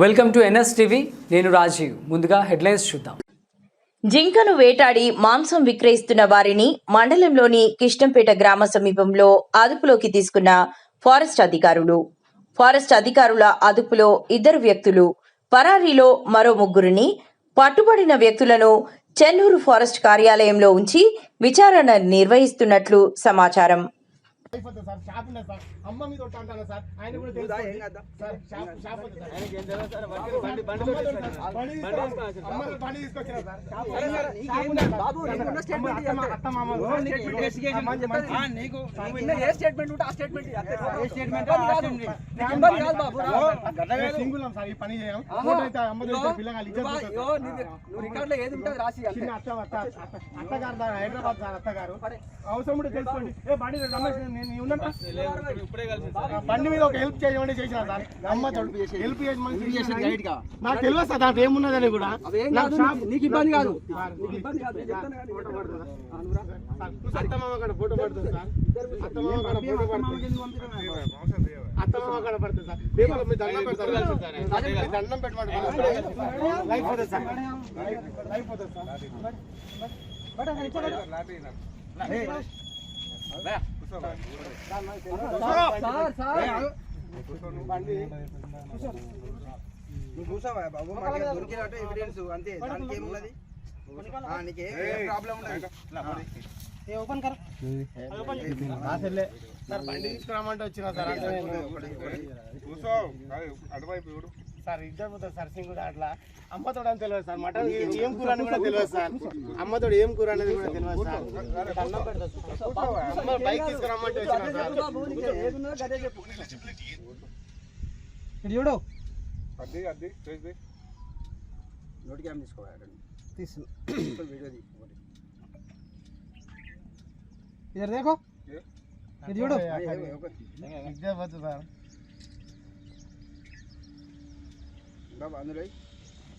Welcome to NS TV. నేను రాజీవ్. ముందుగా headlines చూద్దాం. జింకను వేటాడి మాంసం విక్రయిస్తున్న వారిని మండలంలోని కిష్టంపేట గ్రామ సమీపంలో అదుపులోకి తీసుకున్న ఫారెస్ట్ అధికారులు. ఫారెస్ట్ అధికారుల అదుపులో ఇద్దరు వ్యక్తులు పరారీలో మరో ముగ్గురిని పట్టుబడిన వ్యక్తులను చెన్నూరు ఫారెస్ట్ కార్యాలయంలో ఉంచి విచారణ నిర్వహిస్తున్నట్లు సమాచారం. అయిపోతుంది సార్. షాప్ ఉన్నది సార్. అమ్మ మీద ఒకటి అంటాను సార్? ఆయన కూడా. Sir shop shop. బండి తీసుకొచ్చిన సార్. స్టేట్మెంట్ ఉంటే ఆ స్టేట్మెంట్ సింగులం సార్ ఈ పని చేయం. రికార్డులో ఏది ఉంటుంది రాసి అత్తగారు హైదరాబాద్ సార్ అత్తగారు అవసరం తెలుసుకోండి ఏ బండి రమేష్ బండి మీద ఒక హెల్ప్ చేయమంటే చేసిన సార్. అమ్మ తోడు హెల్ప్ చేసి నాకు తెలియదు సార్ దాంట్లో ఏమున్నదని కూడా. నాకు ఇబ్బంది కాదు. అత్తమామ కాడ ఫోటో పడుతుంది సార్. అత్తమామ కాడ ఫోటో పడుతుంది. అత్తమామ కాడ పడుతుంది సార్. దండం పెడతారు. కదా సార్. మీరు దండం పెట్టమంటారు లైఫ్ పోతుంది సార్. లైఫ్ పోతుంది సార్. సార్. సార్ బండి నువ్వు చూసావా బాబు మనకి దొరికినట్టు ఎవిడెన్స్ అంతే దానికి ఏమున్నది ఆ, నీకు ఏ ప్రాబ్లం ఉండదు సార్ బండి తీసుకురామంటే వచ్చిన సార్ అంటే నేను- సార్ ఇద్దరు పోతారు సార్ సింగు దాంట్లో అమ్మతోడు అని తెలియదు సార్ మటన్ ఏ- కూర అని కూడా తెలియదు సార్ అమ్మతోడు ఏం కూర అనేది కూడా తెలియదు సార్ పెడతా బైక్ తీసుకురమ్మంటే ఏది ఉన్నదో గదే చెప్పు నోటి క్యామ్ తీసుకోవాలి వీడియో తీసుకోవాలి ఇద్దరు దేకో ఇది చూడు ఇద్దరు పోతుంది సార్ బాబు అందులో